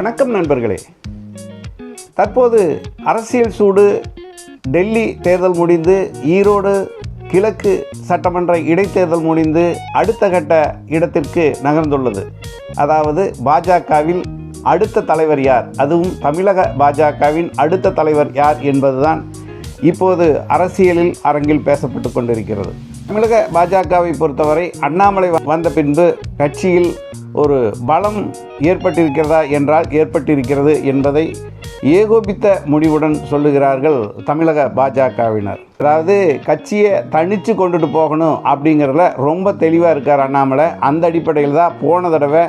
வணக்கம் நண்பர்களே. தற்போது அரசியல் சூடு டெல்லி தேர்தல் முடிந்து ஈரோடு கிழக்கு சட்டமன்ற இடைத்தேர்தல் முடிந்து அடுத்த கட்ட இடத்திற்கு நகர்ந்துள்ளது. அதாவது பாஜகவில் அடுத்த தலைவர் யார்? அதுவும் தமிழக பாஜகவின் அடுத்த தலைவர் யார் என்பதுதான் இப்போது அரசியலில் அரங்கில் பேசப்பட்டு கொண்டிருக்கிறது. தமிழக பாஜகவை பொறுத்தவரை அண்ணாமலை வந்த பின்பு கட்சியில் ஒரு பலம் ஏற்பட்டிருக்கிறதா என்றால் ஏற்பட்டிருக்கிறது என்பதை ஏகோபித்த முடிவுடன் சொல்லுகிறார்கள் தமிழக பாஜகவினர். அதாவது கட்சியை தனித்து கொண்டுட்டு போகணும் அப்படிங்கிறதுல ரொம்ப தெளிவாக இருக்கார் அண்ணாமலை. அந்த அடிப்படையில் தான் போன தடவை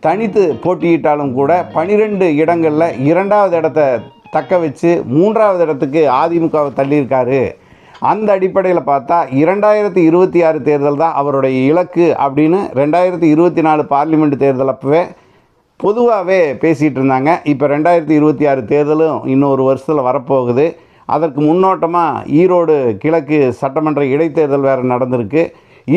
தனித்து போட்டியிட்டாலும் கூட பனிரெண்டு இடங்களில் இரண்டாவது இடத்த தக்க வச்சு மூன்றாவது இடத்துக்கு அதிமுகவை தள்ளியிருக்காரு. அந்த அடிப்படையில் பார்த்தா இரண்டாயிரத்தி இருபத்தி ஆறு தேர்தல் தான் அவருடைய இலக்கு அப்படின்னு ரெண்டாயிரத்தி இருபத்தி நாலு பார்லிமெண்ட் தேர்தல் அப்போவே பொதுவாகவே பேசிகிட்டு இருந்தாங்க. இப்போ ரெண்டாயிரத்தி இருபத்தி ஆறு தேர்தலும் இன்னொரு வருஷத்தில் வரப்போகுது. அதற்கு முன்னோட்டமாக ஈரோடு கிழக்கு சட்டமன்ற இடைத்தேர்தல் வேறு நடந்திருக்கு.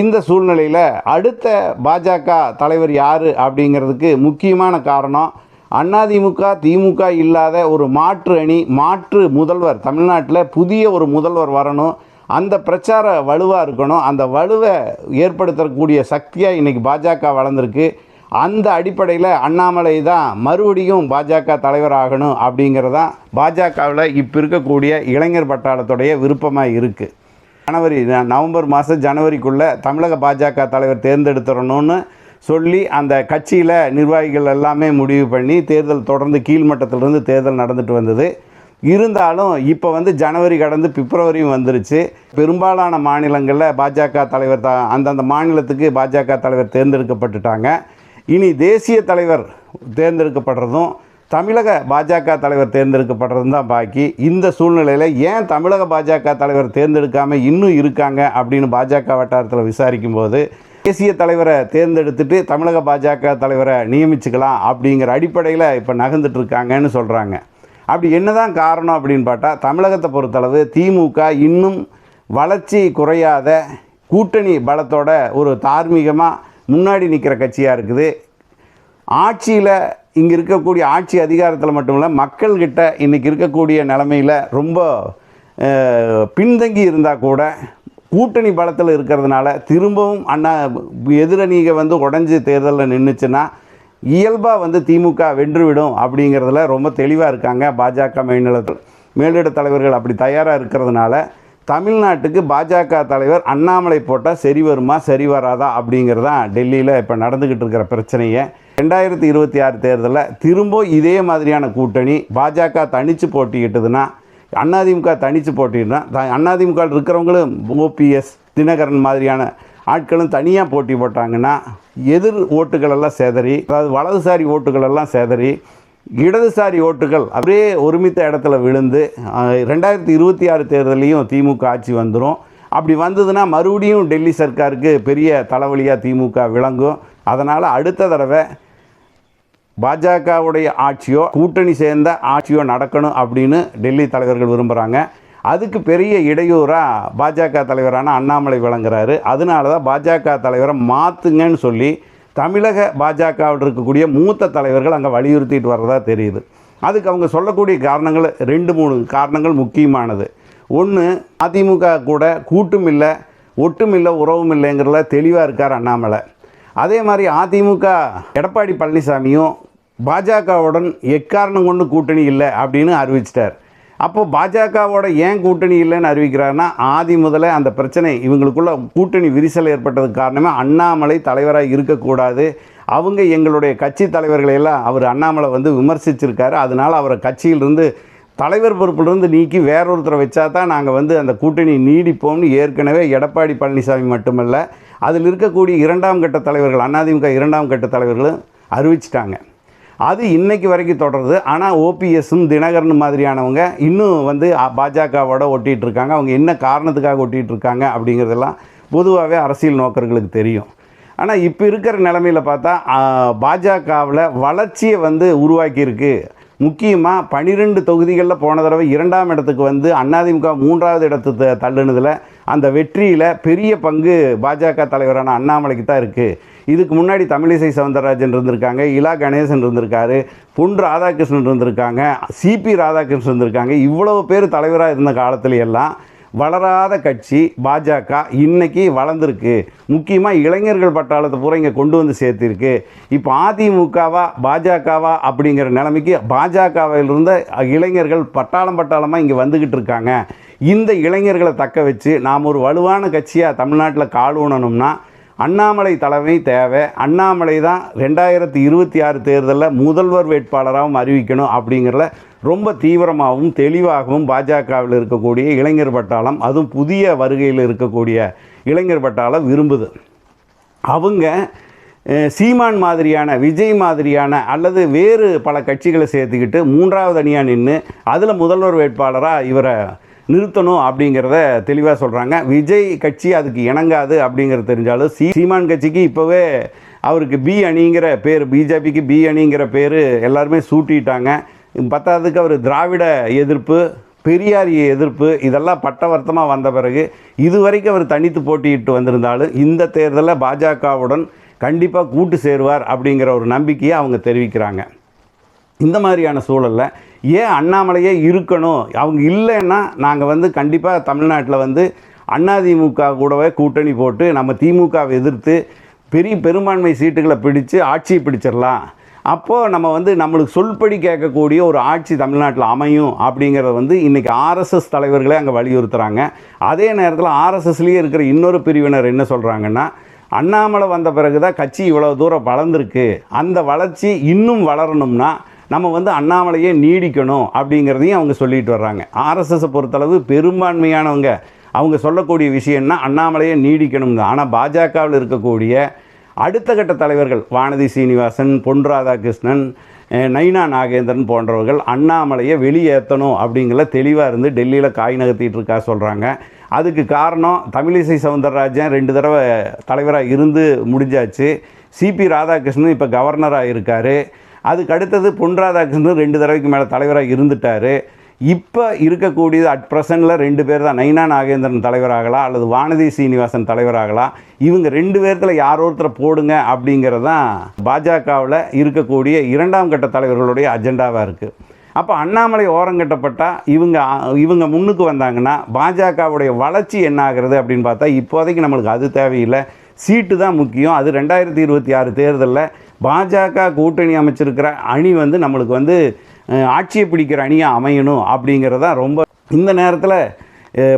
இந்த சூழ்நிலையில் அடுத்த பாஜக தலைவர் யார் அப்படிங்கிறதுக்கு முக்கியமான காரணம் அதிமுக திமுக இல்லாத ஒரு மாற்று அணி மாற்று முதல்வர் தமிழ்நாட்டில் புதிய ஒரு முதல்வர் வரணும். அந்த பிரச்சார வலுவாக இருக்கணும். அந்த வலுவை ஏற்படுத்தக்கூடிய சக்தியாக இன்றைக்கி பாஜக வளர்ந்துருக்கு. அந்த அடிப்படையில் அண்ணாமலை தான் மறுபடியும் பாஜக தலைவர் ஆகணும் அப்படிங்கிறதான் பாஜகவில் இப்போ இருக்கக்கூடிய இளைஞர் பட்டாளத்துடைய விருப்பமாக இருக்குது ஜனவரி நவம்பர் மாதம் ஜனவரிக்குள்ளே தமிழக பாஜக தலைவர் தேர்ந்தெடுத்துடணும்னு சொல்லி அந்த கட்சியில் நிர்வாகிகள் எல்லாமே முடிவு பண்ணி தேர்தல் தொடர்ந்து கீழ்மட்டத்திலிருந்து தேர்தல் நடந்துட்டு வந்தது. இருந்தாலும் இப்போ வந்து ஜனவரி கடந்து பிப்ரவரியும் வந்துருச்சு. பெரும்பாலான மாநிலங்களில் பாஜக தலைவர் த அந்தந்த மாநிலத்துக்கு பாஜக தலைவர் தேர்ந்தெடுக்கப்பட்டுட்டாங்க. இனி தேசிய தலைவர் தேர்ந்தெடுக்கப்படுறதும் தமிழக பாஜக தலைவர் தேர்ந்தெடுக்கப்படுறதும் தான் பாக்கி. இந்த சூழ்நிலையில் ஏன் தமிழக பாஜக தலைவர் தேர்ந்தெடுக்காமல் இன்னும் இருக்காங்க அப்படின்னு பாஜக வட்டாரத்தில் விசாரிக்கும் போது தேசிய தலைவரை தேர்ந்தெடுத்துட்டு தமிழக பாஜக தலைவரை நியமிச்சுக்கலாம் அப்படிங்கிற அடிப்படையில் இப்போ நகர்ந்துட்டு இருக்காங்கன்னு சொல்கிறாங்க அப்படி என்னதான் காரணம் அப்படின்னு பார்த்தா தமிழகத்தை பொறுத்தளவு திமுக இன்னும் வளர்ச்சி குறையாத கூட்டணி பலத்தோட ஒரு தார்மீகமாக முன்னாடி நிற்கிற கட்சியாக இருக்குது. ஆட்சியில் இங்கே இருக்கக்கூடிய ஆட்சி அதிகாரத்தில் மட்டும் இல்லை மக்கள்கிட்ட இன்றைக்கி இருக்கக்கூடிய நிலமையில் ரொம்ப பின்தங்கி இருந்தால் கூட கூட்டணி பலத்தில் இருக்கிறதுனால திரும்பவும் அண்ணா எதிரணிக வந்து உடஞ்சி தேர்தலில் நின்றுச்சுன்னா இயல்பாக வந்து திமுக வென்றுவிடும் அப்படிங்கிறதுல ரொம்ப தெளிவாக இருக்காங்க பாஜக மேல்நிலத்தில் மேலிட தலைவர்கள் அப்படி தயாராக இருக்கிறதுனால தமிழ்நாட்டுக்கு பாஜக தலைவர் அண்ணாமலை போட்டால் சரி வருமா சரி வராதா அப்படிங்கிறது தான் டெல்லியில் இப்போ நடந்துக்கிட்டு இருக்கிற பிரச்சனையை. ரெண்டாயிரத்தி இருபத்தி ஆறு தேர்தலில் திரும்ப இதே மாதிரியான கூட்டணி பாஜக தனித்து போட்டிக்கிட்டதுன்னா அதிமுக தனித்து போட்டின்னா அதிமுக இருக்கிறவங்களும் ஓபிஎஸ் தினகரன் மாதிரியான ஆட்களும் தனியாக போட்டி போட்டாங்கன்னா எதிர் ஓட்டுகளெல்லாம் சேதறி அதாவது வலதுசாரி ஓட்டுகளெல்லாம் சேதறி இடதுசாரி ஓட்டுகள் அப்படியே ஒருமித்த இடத்துல விழுந்து ரெண்டாயிரத்தி இருபத்தி ஆறு தேர்தலையும் திமுக ஆட்சி வந்துடும் அப்படி வந்ததுன்னா மறுபடியும் டெல்லி சர்க்காருக்கு பெரிய தலைவலியாக திமுக விளங்கும். அதனால் அடுத்த தடவை பாஜகவுடைய ஆட்சியோ கூட்டணி சேர்ந்த ஆட்சியோ நடக்கணும் அப்படின்னு டெல்லி தலைவர்கள் விரும்புகிறாங்க அதுக்கு பெரிய இடையூறாக பாஜக தலைவரான அண்ணாமலை விளங்குறாரு. அதனால தான் பாஜக தலைவரை மாற்றுங்கன்னு சொல்லி தமிழக பாஜகவில் இருக்கக்கூடிய மூத்த தலைவர்கள் அங்கே வலியுறுத்திட்டு வர்றதா தெரியுது. அதுக்கு அவங்க சொல்லக்கூடிய காரணங்கள் ரெண்டு மூணு காரணங்கள் முக்கியமானது. ஒன்று அதிமுக கூட கூட்டும் இல்லை ஒட்டும் இல்லை உறவும் இல்லைங்கிறதுல தெளிவாக இருக்கார் அண்ணாமலை. அதே மாதிரி அதிமுக எடப்பாடி பழனிசாமியும் பாஜகவுடன் எக்காரணம் கொண்டு கூட்டணி இல்லை அப்படின்னு அறிவிச்சிட்டார். அப்போ பாஜகவோட ஏன் கூட்டணி இல்லைன்னு அறிவிக்கிறாருன்னா ஆதி முதல்ல அந்த பிரச்சனை இவங்களுக்குள்ள கூட்டணி விரிசல் ஏற்பட்டதுக்கு காரணமே அண்ணாமலை தலைவராக இருக்கக்கூடாது. அவங்க எங்களுடைய கட்சி தலைவர்களை எல்லாம் அவர் அண்ணாமலை வந்து விமர்சிச்சிருக்காரு. அதனால் அவரை கட்சியிலிருந்து தலைவர் பொறுப்பிலிருந்து நீக்கி வேறொருத்தரை வச்சா தான் நாங்கள் வந்து அந்த கூட்டணி நீடிப்போம்னு ஏற்கனவே எடப்பாடி பழனிசாமி மட்டுமல்ல அதில் இருக்கக்கூடிய இரண்டாம் கட்ட தலைவர்கள் அதிமுக இரண்டாம் கட்ட தலைவர்களும் அறிவிச்சிட்டாங்க. அது இன்றைக்கு வரைக்கும் தொடருது. ஆனால் ஓபிஎஸும் தினகரன் மாதிரியானவங்க இன்னும் வந்து பாஜகவோட ஒட்டிகிட்டு இருக்காங்க அவங்க என்ன காரணத்துக்காக ஒட்டிகிட்டு இருக்காங்க அப்படிங்கிறதெல்லாம் பொதுவாகவே அரசியல் நோக்கர்களுக்கு தெரியும். ஆனால் இப்போ இருக்கிற நிலமையில பார்த்தா பாஜகவில் வளர்ச்சியை வந்து உருவாக்கியிருக்கு. முக்கியமாக பனிரெண்டு தொகுதிகளில் போன தடவை இரண்டாம் இடத்துக்கு வந்து அதிமுக மூன்றாவது இடத்து தள்ளுனதில் அந்த வெற்றியில் பெரிய பங்கு பாஜக தலைவரான அண்ணாமலைக்கு தான் இருக்குது இதுக்கு முன்னாடி தமிழிசை சவுந்தரராஜன் இருந்திருக்காங்க இலா கணேசன் இருந்திருக்காரு பொன் ராதாகிருஷ்ணன் இருந்திருக்காங்க சிபி ராதாகிருஷ்ணன் இருந்திருக்காங்க. இவ்வளவு பேர் தலைவராக இருந்த காலத்துல எல்லாம் வளராத கட்சி பாஜக இன்றைக்கி வளர்ந்துருக்கு. முக்கியமாக இளைஞர்கள் பட்டாளத்தை பூரா இங்கே கொண்டு வந்து சேர்த்திருக்கு. இப்போ அதிமுகவா பாஜகவா அப்படிங்கிற நிலைமைக்கு பாஜகவில் இருந்த இளைஞர்கள் பட்டாளம் பட்டாளமாக இங்கே வந்துக்கிட்டு இருக்காங்க. இந்த இளைஞர்களை தக்க வச்சு நாம் ஒரு வலுவான கட்சியாக தமிழ்நாட்டில் கால் ஊனணும்னா அண்ணாமலை தலைமை தேவை. அண்ணாமலை தான் ரெண்டாயிரத்தி இருபத்தி ஆறு தேர்தலில் முதல்வர் வேட்பாளராகவும் அறிவிக்கணும் அப்படிங்கிறத ரொம்ப தீவிரமாகவும் தெளிவாகவும் பாஜகவில் இருக்கக்கூடிய இளைஞர் பட்டாளம் அதுவும் புதிய வருகையில் இருக்கக்கூடிய இளைஞர் பட்டாளம் விரும்புது. அவங்க சீமான் மாதிரியான விஜய் மாதிரியான அல்லது வேறு பல கட்சிகளை சேர்த்துக்கிட்டு மூன்றாவது அணியாக நின்று அதில் முதல்வர் வேட்பாளராக இவரை நிறுத்தணும் அப்படிங்கிறத தெளிவாக சொல்கிறாங்க விஜய் கட்சி அதுக்கு இணங்காது அப்படிங்கிறது தெரிஞ்சாலும் சீ சீமான் கட்சிக்கு இப்போவே அவருக்கு பி அணிங்கிற பேர் பிஜேபிக்கு பி அணிங்கிற பேர் எல்லாருமே சூட்டிட்டாங்க. பத்தாவதுக்கு அவர் திராவிட எதிர்ப்பு பெரியாரிய எதிர்ப்பு இதெல்லாம் பட்டவர்த்தமாக வந்த பிறகு இதுவரைக்கும் அவர் தனித்து போட்டியிட்டு வந்திருந்தாலும் இந்த தேர்தலில் பாஜகவுடன் கண்டிப்பாக கூட்டு சேருவார் அப்படிங்கிற ஒரு நம்பிக்கையை அவங்க தெரிவிக்கிறாங்க. இந்த மாதிரியான சூழலில் ஏன் அண்ணாமலையே இருக்கணும்? அவங்க இல்லைன்னா நாங்கள் வந்து கண்டிப்பாக தமிழ்நாட்டில் வந்து அதிமுக கூடவே கூட்டணி போட்டு நம்ம திமுகவை எதிர்த்து பெரிய பெரும்பான்மை சீட்டுகளை பிடிச்சு ஆட்சியை பிடிச்சிடலாம். அப்போது நம்ம வந்து நம்மளுக்கு சொல்படி கேட்கக்கூடிய ஒரு ஆட்சி தமிழ்நாட்டில் அமையும் அப்படிங்கிறத வந்து இன்றைக்கி ஆர்எஸ்எஸ் தலைவர்களே அங்கே வலியுறுத்துகிறாங்க அதே நேரத்தில் ஆர்எஸ்எஸ்லேயே இருக்கிற இன்னொரு பிரிவினர் என்ன சொல்கிறாங்கன்னா அண்ணாமலை வந்த பிறகு தான் கட்சி இவ்வளோ தூரம் வளர்ந்துருக்கு. அந்த வளர்ச்சி இன்னும் வளரணும்னா நம்ம வந்து அண்ணாமலையே நீடிக்கணும் அப்படிங்கிறதையும் அவங்க சொல்லிட்டு வர்றாங்க. ஆர்எஸ்எஸை பொறுத்தளவு பெரும்பான்மையானவங்க அவங்க சொல்லக்கூடிய விஷயம்னா அண்ணாமலையே நீடிக்கணும் தான். ஆனால் பாஜகவில் இருக்கக்கூடிய அடுத்த கட்ட தலைவர்கள் வானதி சீனிவாசன் பொன் ராதாகிருஷ்ணன் நைனா நாகேந்திரன் போன்றவர்கள் அண்ணாமலையை வெளியேற்றணும் அப்படிங்கிற தெளிவாக இருந்து டெல்லியில் காய் நகர்த்திட்டு இருக்கா சொல்கிறாங்க அதுக்கு காரணம் தமிழிசை சவுந்தரராஜன் ரெண்டு தடவை தலைவராக இருந்து முடிஞ்சாச்சு. சிபி ராதாகிருஷ்ணன் இப்போ கவர்னராக இருக்கார் அதுக்கு அடுத்தது பொன் ராதாகிருஷ்ணன் ரெண்டு தடவைக்கு மேலே தலைவராக இருந்துட்டார். இப்போ இருக்கக்கூடியது அட் ப்ரெசண்டில் ரெண்டு பேர் தான் நைனா நாகேந்திரன் தலைவராகலாம் அல்லது வானதி சீனிவாசன் தலைவராகலாம் இவங்க ரெண்டு பேர்த்தில் யார் ஒருத்தரை போடுங்க அப்படிங்கிறது தான் பாஜகவில் இருக்கக்கூடிய இரண்டாம் கட்ட தலைவர்களுடைய அஜெண்டாவாக இருக்குது அப்போ அண்ணாமலை ஓரங்கட்டப்பட்டால் இவங்க இவங்க முன்னுக்கு வந்தாங்கன்னா பாஜகவுடைய வளர்ச்சி என்ன ஆகிறது அப்படின்னு பார்த்தா இப்போதைக்கு நம்மளுக்கு அது தேவையில்லை. சீட்டு தான் முக்கியம். அது ரெண்டாயிரத்தி இருபத்தி ஆறு தேர்தலில் பாஜக கூட்டணி அமைச்சிருக்கிற அணி வந்து நம்மளுக்கு வந்து ஆட்சியை பிடிக்கிற அணியாக அமையணும் அப்படிங்கிறதான் ரொம்ப இந்த நேரத்தில்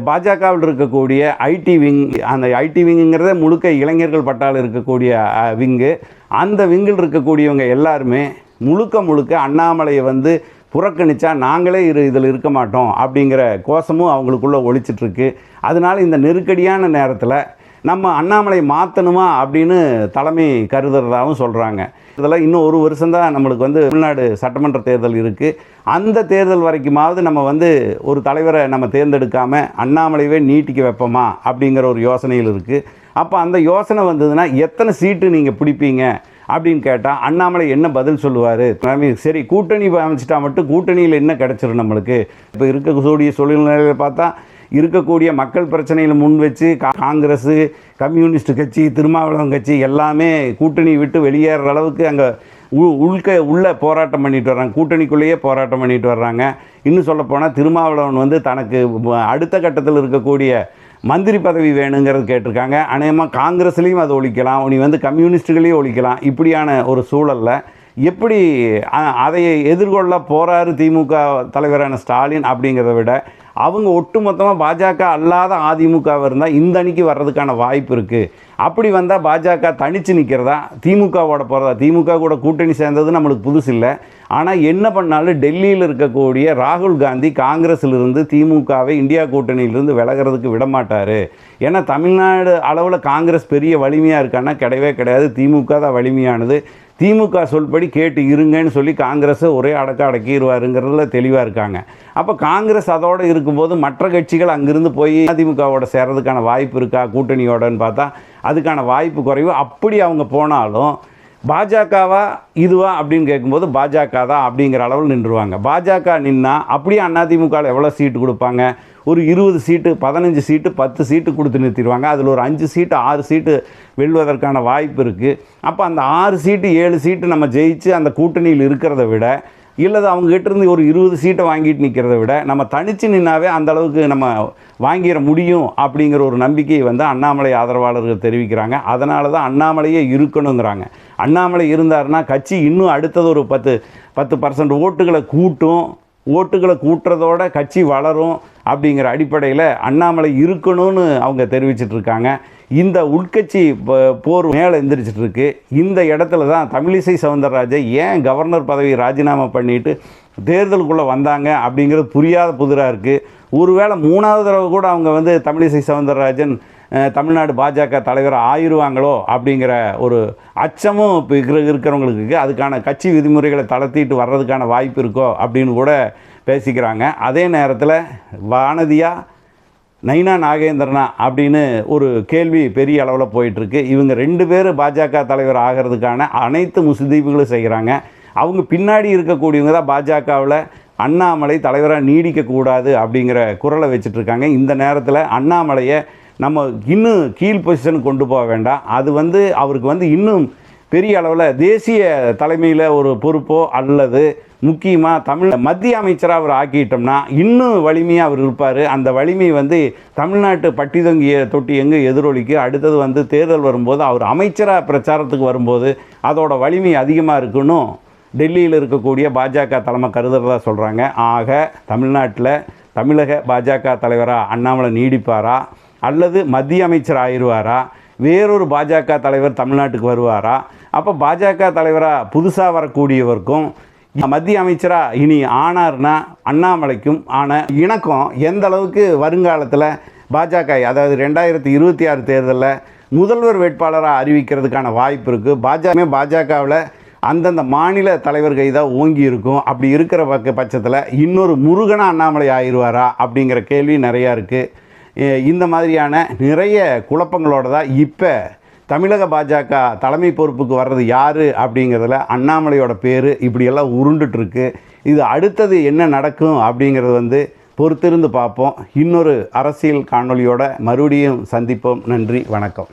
பாஜகவில் இருக்கக்கூடிய ஐடி விங் அந்த ஐடி விங்குங்கிறத முழுக்க இளைஞர்கள் பட்டால் இருக்கக்கூடிய விங்கு. அந்த விங்கில் இருக்கக்கூடியவங்க எல்லாருமே முழுக்க முழுக்க அண்ணாமலையை வந்து புறக்கணிச்சா நாங்களே இரு இதில் இருக்க மாட்டோம் அப்படிங்கிற கோஷமும் அவங்களுக்குள்ளே ஒழிச்சிட்ருக்கு. அதனால் இந்த நெருக்கடியான நேரத்தில் நம்ம அண்ணாமலை மாற்றணுமா அப்படின்னு தலைமை கருதுறதாகவும் சொல்கிறாங்க இதெல்லாம் இன்னும் ஒரு வருஷம்தான் நம்மளுக்கு வந்து தமிழ்நாடு சட்டமன்ற தேர்தல் இருக்குது அந்த தேர்தல் வரைக்குமாவது நம்ம வந்து ஒரு தலைவரை நம்ம தேர்ந்தெடுக்காமல் அண்ணாமலையவே நீட்டிக்க வைப்போமா அப்படிங்கிற ஒரு யோசனையில் இருக்குது அப்போ அந்த யோசனை வந்ததுன்னா எத்தனை சீட்டு நீங்கள் பிடிப்பீங்க அப்படின்னு கேட்டால் அண்ணாமலை என்ன பதில் சொல்லுவார்? சரி கூட்டணி அமைச்சிட்டா மட்டும் கூட்டணியில் என்ன கிடச்சிரும் நம்மளுக்கு? இப்போ இருக்கக்கூடிய சூழ்நிலையில் பார்த்தா இருக்கக்கூடிய மக்கள் பிரச்சனைகளை முன் வச்சு கா- காங்கிரஸ் கம்யூனிஸ்ட் கட்சி திருமாவளவன் கட்சி எல்லாமே கூட்டணி விட்டு வெளியேற அளவுக்கு அங்கே உ உள்க உள்ள போராட்டம் பண்ணிட்டு வர்றாங்க. கூட்டணிக்குள்ளேயே போராட்டம் பண்ணிட்டு வர்றாங்க. இன்னும் சொல்லப்போனால் திருமாவளவன் வந்து தனக்கு அடுத்த கட்டத்தில் இருக்கக்கூடிய மந்திரி பதவி வேணுங்கிறது கேட்டிருக்காங்க. அநேகமாக காங்கிரஸ்லேயும் அதை ஒழிக்கலாம். நீ வந்து கம்யூனிஸ்ட்டுகளையும் ஒழிக்கலாம். இப்படியான ஒரு சூழலில் எப்படி அதை எதிர்கொள்ள போகிறாரு திமுக தலைவரான ஸ்டாலின் அப்படிங்கிறத விட அவங்க ஒட்டுமொத்தமாக பாஜக அல்லாத அதிமுகவாக இருந்தால் இந்த அணிக்கு வர்றதுக்கான வாய்ப்பு இருக்குது அப்படி வந்தால் பாஜக தனித்து நிற்கிறதா திமுகவோட போகிறதா திமுக கூட கூட்டணி சேர்ந்தது நம்மளுக்கு புதுசு இல்லை. ஆனால் என்ன பண்ணாலும் டெல்லியில் இருக்கக்கூடிய ராகுல் காந்தி காங்கிரஸிலிருந்து திமுகவை இந்தியா கூட்டணியிலிருந்து விலகிறதுக்கு விடமாட்டார். ஏன்னா தமிழ்நாடு அளவில் காங்கிரஸ் பெரிய வலிமையாக இருக்கான்னா கிடையவே கிடையாது. திமுக தான் வலிமையானது. திமுக சொல்படி கேட்டு இருங்கன்னு சொல்லி காங்கிரஸை ஒரே அடக்க அடக்கிடுவாருங்கிறதுல தெளிவாக இருக்காங்க. அப்போ காங்கிரஸ் அதோடு இருக்கும்போது மற்ற கட்சிகள் அங்கிருந்து போய் அதிமுகவோட சேர்றதுக்கான வாய்ப்பு இருக்கா? கூட்டணியோடன்னு பார்த்தா அதுக்கான வாய்ப்பு குறைவு. அப்படி அவங்க போனாலும் பாஜகவா இதுவா அப்படின்னு கேட்கும்போது பாஜக தான் அப்படிங்கிற அளவில் நின்றுவாங்க. பாஜக நின்னா அப்படியே அதிமுகவில் எவ்வளோ சீட்டு கொடுப்பாங்க? ஒரு இருபது சீட்டு பதினஞ்சு சீட்டு பத்து சீட்டு கொடுத்து நிறுத்திடுவாங்க. அதில் ஒரு அஞ்சு சீட்டு ஆறு சீட்டு வெல்வதற்கான வாய்ப்பு இருக்குது அப்போ அந்த ஆறு சீட்டு ஏழு சீட்டு நம்ம ஜெயிச்சு அந்த கூட்டணியில் இருக்கிறத விட இல்லது அவங்க இருந்து ஒரு இருபது சீட்டை வாங்கிட்டு நிற்கிறத விட நம்ம தனித்து நின்னாவே அந்த அளவுக்கு நம்ம வாங்கிட முடியும் அப்படிங்கிற ஒரு நம்பிக்கையை வந்து அண்ணாமலை ஆதரவாளர்கள் தெரிவிக்கிறாங்க. அதனால தான் அண்ணாமலையே இருக்கணுங்கிறாங்க. அண்ணாமலை இருந்தாருன்னா கட்சி இன்னும் அடுத்தது ஒரு பத்து பத்து பர்சன்ட் ஓட்டுகளை கூட்டும். ஓட்டுகளை கூட்டுறதோட கட்சி வளரும் அப்படிங்கிற அடிப்படையில் அண்ணாமலை இருக்கணும்னு அவங்க தெரிவிச்சிட்ருக்காங்க இருக்காங்க. இந்த உட்கட்சி ப- போர் மேலே எந்திரிச்சிட்டு இருக்கு இந்த இடத்துல தான் தமிழிசை சவுந்தரராஜன் ஏன் கவர்னர் பதவி ராஜினாமா பண்ணிட்டு தேர்தலுக்குள்ளே வந்தாங்க அப்படிங்கிறது புரியாத புதிராக இருக்குது ஒருவேளை மூணாவது தடவை கூட அவங்க வந்து தமிழிசை சவுந்தரராஜன் தமிழ்நாடு பாஜக தலைவர் ஆயிருவாங்களோ அப்படிங்கிற ஒரு அச்சமும் இப்போ இருக்கிற இருக்கிறவங்களுக்கு அதுக்கான கட்சி விதிமுறைகளை தளர்த்திட்டு வர்றதுக்கான வாய்ப்பு இருக்கோ அப்படின்னு கூட பேசிக்கிறாங்க. அதே நேரத்தில் வானதியாக நைனா நாகேந்திரனா அப்படின்னு ஒரு கேள்வி பெரிய அளவில் போயிட்டுருக்கு. இவங்க ரெண்டு பேர் பாஜக தலைவர் ஆகிறதுக்கான அனைத்து முசுதீப்புகளும் செய்கிறாங்க அவங்க பின்னாடி இருக்கக்கூடியவங்க தான் பாஜகவில் அண்ணாமலை தலைவராக நீடிக்கக்கூடாது அப்படிங்கிற குரலை வச்சுட்ருக்காங்க. இந்த நேரத்தில் அண்ணாமலையை நம்ம இன்னும் கீழ் பொசிஷன் கொண்டு போக வேண்டாம். அது வந்து அவருக்கு வந்து இன்னும் பெரிய அளவில் தேசிய தலைமையில் ஒரு பொறுப்போ அல்லது முக்கியமாக தமிழ் மத்திய அமைச்சராக அவர் ஆக்கிட்டோம்னா இன்னும் வலிமையாக அவர் இருப்பார். அந்த வலிமை வந்து தமிழ்நாட்டு பட்டி தொங்கிய தொட்டி எங்கே எதிரொலிக்கு அடுத்தது வந்து தேர்தல் வரும்போது அவர் அமைச்சராக பிரச்சாரத்துக்கு வரும்போது அதோட வலிமை அதிகமாக இருக்குன்னு டெல்லியில் இருக்கக்கூடிய பாஜக தலைமை கருதுறதா சொல்கிறாங்க ஆக தமிழ்நாட்டில் தமிழக பாஜக தலைவராக அண்ணாமலை நீடிப்பாரா? அல்லது மத்திய அமைச்சர் ஆயிடுவாரா வேறொரு பாஜக தலைவர் தமிழ்நாட்டுக்கு வருவாரா? அப்போ பாஜக தலைவராக புதுசாக வரக்கூடியவருக்கும் மத்திய அமைச்சராக இனி ஆனார்னா அண்ணாமலைக்கும் ஆன இணக்கம் எந்த அளவுக்கு வருங்காலத்தில் பாஜக அதாவது ரெண்டாயிரத்தி இருபத்தி ஆறு தேர்தலில் முதல்வர் வேட்பாளராக அறிவிக்கிறதுக்கான வாய்ப்பு இருக்குது பாஜக பாஜகவில் அந்தந்த மாநில தலைவர் கை தான் ஓங்கி இருக்கும். அப்படி இருக்கிற பக்க பட்சத்தில் இன்னொரு முருகனாக அண்ணாமலை ஆயிடுவாரா அப்படிங்கிற கேள்வி நிறையா இருக்குது இந்த மாதிரியான நிறைய குழப்பங்களோட தான் இப்போ தமிழக பாஜக தலைமை பொறுப்புக்கு வர்றது யார் அப்படிங்கிறதுல அண்ணாமலையோட பேர் இப்படியெல்லாம் உருண்டுட்டுருக்கு. இது அடுத்தது என்ன நடக்கும் அப்படிங்கிறது வந்து பொறுத்திருந்து பார்ப்போம். இன்னொரு அரசியல் காணொலியோட மறுபடியும் சந்திப்போம். நன்றி வணக்கம்.